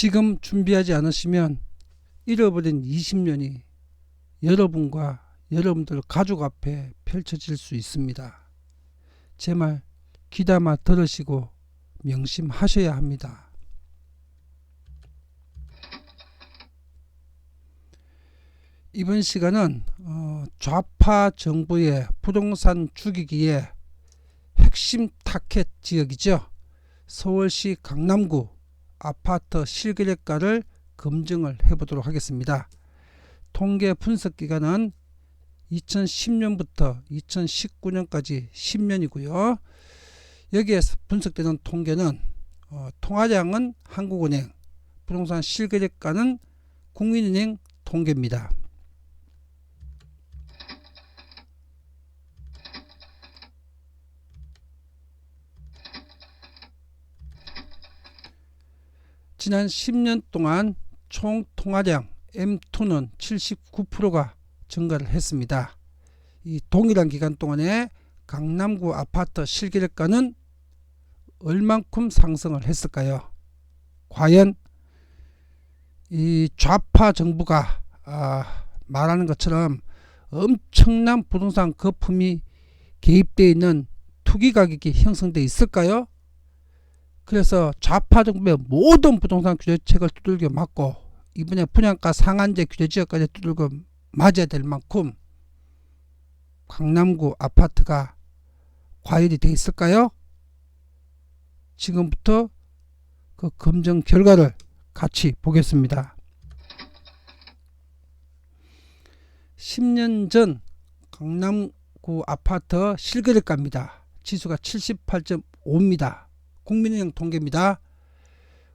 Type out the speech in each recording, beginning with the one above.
지금 준비하지 않으시면 잃어버린 20년이 여러분과 여러분들 가족 앞에 펼쳐질 수 있습니다. 제 말 귀담아 들으시고 명심하셔야 합니다. 이번 시간은 어, 좌파 정부의 부동산 죽이기에 핵심 타켓 지역이죠. 서울시 강남구 아파트 실거래가를 검증을 해보도록 하겠습니다. 통계 분석 기간은 2010년부터 2019년까지 10년이고요. 여기에 분석되는 통계는 어, 통화량은 한국은행, 부동산 실거래가는 국민은행 통계입니다. 지난 10년 동안 총 통화량 M2는 79%가 증가를 했습니다. 이 동일한 기간 동안에 강남구 아파트 실거래가는 얼만큼 상승을 했을까요? 과연 이 좌파 정부가 아, 말하는 것처럼 엄청난 부동산 거품이 개입되어 있는 투기 가격이 형성되어 있을까요? 그래서 좌파 정부의 모든 부동산 규제책을 두들겨 맞고 이번에 분양가 상한제 규제 지역까지 두들겨 맞아야 될 만큼 강남구 아파트가 과열이 돼 있을까요? 지금부터 그 검증 결과를 같이 보겠습니다. 10년 전 강남구 아파트 실거래가입니다. 지수가 78.5입니다. 국민은행 통계입니다.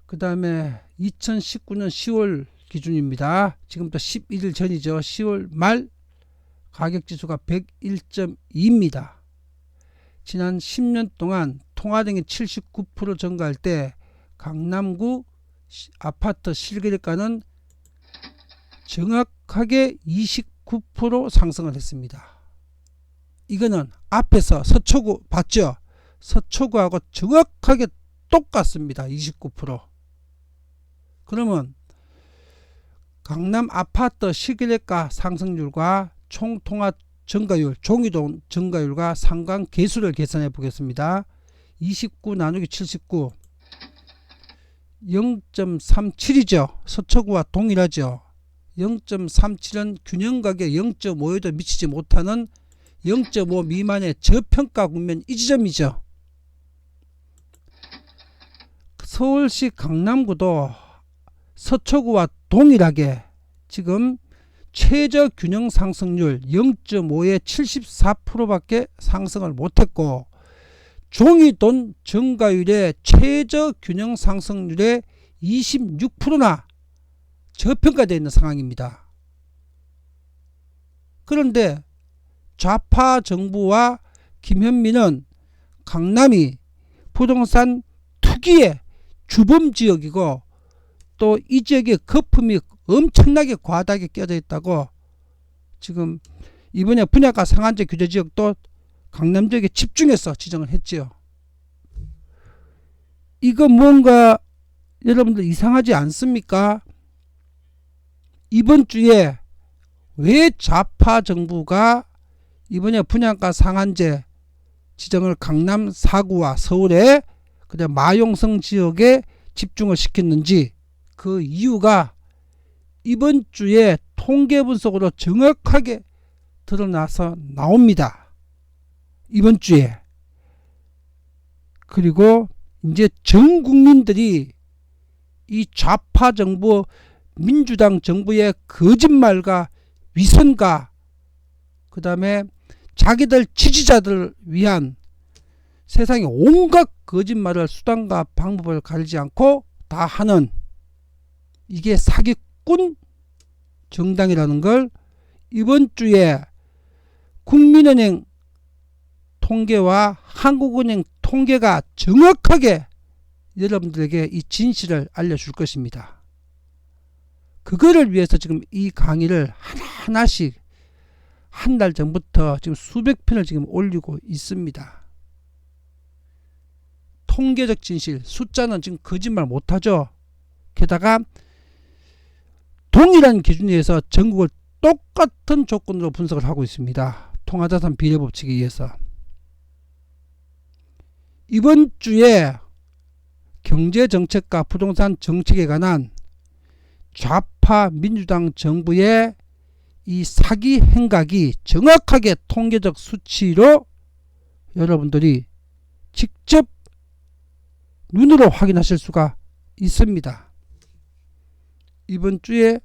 그 다음에 2019년 10월 기준입니다. 지금부터 11일 전이죠. 10월 말 가격지수가 101.2입니다. 지난 10년 동안 통화등이 79% 증가할 때 강남구 아파트 실거래가는 정확하게 29% 상승을 했습니다. 이거는 앞에서 서초구 봤죠? 서초구하고 정확하게 똑같습니다. 29%. 그러면 강남 아파트 실거래가 상승률과 총통화 증가율, 종이돈 증가율과 상관 계수를 계산해 보겠습니다. 29 나누기 79 0.37이죠. 서초구와 동일하죠. 0.37은 균형가격 0.5에도 미치지 못하는 0.5 미만의 저평가 국면 이 지점이죠. 서울시 강남구도 서초구와 동일하게 지금 최저 균형 상승률 0.5에 74%밖에 상승을 못했고 종이돈 증가율의 최저 균형 상승률의 26%나 저평가되어 있는 상황입니다. 그런데 좌파 정부와 김현민은 강남이 부동산 투기의 주범 지역이고 또 이 지역의 거품이 엄청나게 과다하게 껴져 있다고 지금 이번에 분야가 상한제 규제 지역도 강남 지역에 집중해서 지정을 했지요. 이거 뭔가 여러분들 이상하지 않습니까? 이번 주에 왜 좌파 정부가 이번에 분양가 상한제 지정을 강남 4구와 서울의 그다음 마용성 지역에 집중을 시켰는지 그 이유가 이번 주에 통계 분석으로 정확하게 드러나서 나옵니다. 이번 주에. 그리고 이제 전 국민들이 이 좌파 정부 민주당 정부의 거짓말과 위선과 그 다음에 자기들 지지자들을 위한 세상의 온갖 거짓말을 수단과 방법을 가리지 않고 다 하는 이게 사기꾼 정당이라는 걸 이번 주에 국민은행 통계와 한국은행 통계가 정확하게 여러분들에게 이 진실을 알려줄 것입니다. 그거를 위해서 지금 이 강의를 하나하나씩 한 달 전부터 지금 수백 편을 지금 올리고 있습니다. 통계적 진실, 숫자는 지금 거짓말 못하죠. 게다가 동일한 기준에서 전국을 똑같은 조건으로 분석을 하고 있습니다. 통화자산 비례 법칙에 의해서 이번 주에 경제 정책과 부동산 정책에 관한 좌파 민주당 정부의 이 사기 행각이 정확하게 통계적 수치로 여러분들이 직접 눈으로 확인하실 수가 있습니다. 이번 주에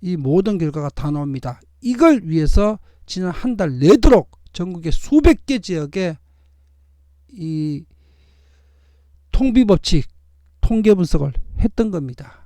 이 모든 결과가 다 나옵니다. 이걸 위해서 지난 한 달 내도록 전국의 수백 개 지역에 이 통비 법칙 통계 분석을 했던 겁니다.